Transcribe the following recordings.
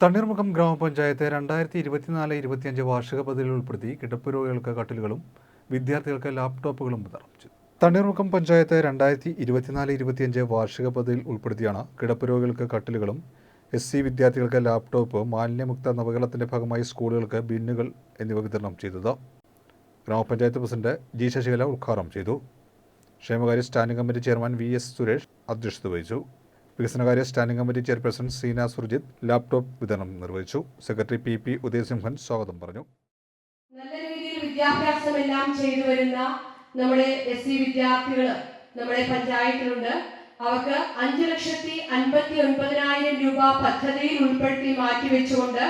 തണ്ണീർമുഖം ഗ്രാമപഞ്ചായത്ത് രണ്ടായിരത്തി ഇരുപത്തിനാല് ഇരുപത്തിയഞ്ച് വാർഷിക പദ്ധതിയിൽ ഉൾപ്പെടുത്തി കിടപ്പ് രോഗികൾക്ക് കട്ടിലുകളും വിദ്യാർത്ഥികൾക്ക് ലാപ്ടോപ്പുകളും വിതരണം തണ്ണീർമുഖം പഞ്ചായത്ത് രണ്ടായിരത്തി ഇരുപത്തിനാല് ഇരുപത്തിയഞ്ച് വാർഷിക പദ്ധതിയിൽ ഉൾപ്പെടുത്തിയാണ് കിടപ്പ് രോഗികൾക്ക് കട്ടിലുകളും എസ് സി വിദ്യാർത്ഥികൾക്ക് ലാപ്ടോപ്പ് മാലിന്യമുക്ത നവകേരളത്തിന്റെ ഭാഗമായി സ്കൂളുകൾക്ക് ബിന്നുകൾ എന്നിവ വിതരണം ചെയ്തത്. ഗ്രാമപഞ്ചായത്ത് പ്രസിഡന്റ് ജി ശശികല ഉദ്ഘാടനം ചെയ്തു. ക്ഷേമകാര്യ standing committee chairman V S Suresh അധ്യക്ഷത വഹിച്ചു. വികസനകാര്യ standing committee chairperson Seena Surjith laptop വിതരണം നിർവഹിച്ചു. സെക്രട്ടറി പി പി ഉദയസിംഹൻ സ്വാഗതം പറഞ്ഞു. നല്ല രീതിയിൽ വിദ്യാഭ്യാസം എല്ലാം ചെയ്തു വരുന്ന നമ്മുടെ എസ് സി വിദ്യാർത്ഥികൾ നമ്മുടെ പഞ്ചായത്തിലുണ്ട്. അവർക്ക് അഞ്ചു ലക്ഷത്തി അൻപത്തി ഒൻപതിനായിരം രൂപ പദ്ധതിയിൽ ഉൾപ്പെടുത്തി മാറ്റിവെച്ചുകൊണ്ട്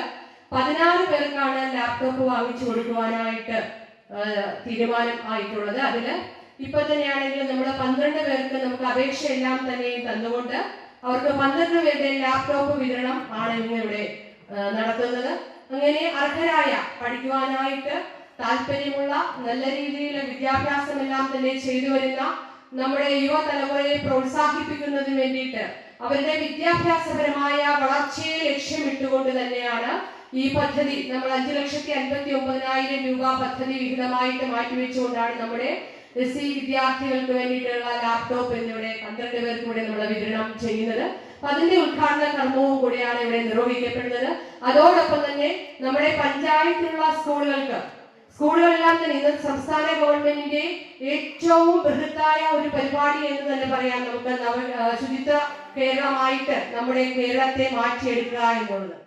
പതിനാറ് പേർക്കാണ് ലാപ്ടോപ്പ് വാങ്ങിച്ചു കൊടുക്കുവാനായിട്ട് തീരുമാനം ആയിട്ടുള്ളത്. അതിൽ ഇപ്പൊ തന്നെയാണെങ്കിൽ നമ്മൾ പന്ത്രണ്ട് പേർക്ക് നമുക്ക് അപേക്ഷ എല്ലാം തന്നെയും തന്നുകൊണ്ട് അവർക്ക് പന്ത്രണ്ട് പേരുടെ ലാപ്ടോപ്പ് വിതരണം ആണ് ഇന്ന് ഇവിടെ നടത്തുന്നത്. അങ്ങനെ അർഹരായ പഠിക്കുവാനായിട്ട് താല്പര്യമുള്ള നല്ല രീതിയിലുള്ള വിദ്യാഭ്യാസമെല്ലാം തന്നെ ചെയ്തു വരുന്ന നമ്മുടെ യുവതലമുറയെ പ്രോത്സാഹിപ്പിക്കുന്നതിന് വേണ്ടിയിട്ട് അവരുടെ വിദ്യാഭ്യാസപരമായ വളർച്ചയെ ലക്ഷ്യമിട്ടുകൊണ്ട് തന്നെയാണ് ഈ പദ്ധതി. നമ്മൾ അഞ്ചു ലക്ഷത്തി അൻപത്തി ഒമ്പതിനായിരം രൂപ പദ്ധതി വിഹിതമായിട്ട് മാറ്റിവെച്ചുകൊണ്ടാണ് നമ്മുടെ എസ് വിദ്യാർത്ഥികൾക്ക് വേണ്ടിയിട്ടുള്ള ലാപ്ടോപ്പ് എന്നിവിടെ പന്ത്രണ്ട് പേർക്ക് കൂടെ നമ്മൾ വിതരണം ചെയ്യുന്നത്. അപ്പൊ അതിന്റെ ഉദ്ഘാടന കർമ്മവും കൂടിയാണ് ഇവിടെ നിർവഹിക്കപ്പെടുന്നത്. അതോടൊപ്പം തന്നെ നമ്മുടെ പഞ്ചായത്തിലുള്ള സ്കൂളുകൾക്ക് സ്കൂളുകളെല്ലാം തന്നെ ഇന്ന് സംസ്ഥാന ഗവൺമെന്റിന്റെ ഏറ്റവും ബൃഹത്തായ ഒരു പരിപാടി എന്ന് തന്നെ പറയാം നമുക്ക് നവ ശുചിത്വ കേരളമായിട്ട് നമ്മുടെ കേരളത്തെ മാറ്റിയെടുക്കുക എന്നുള്ളത്.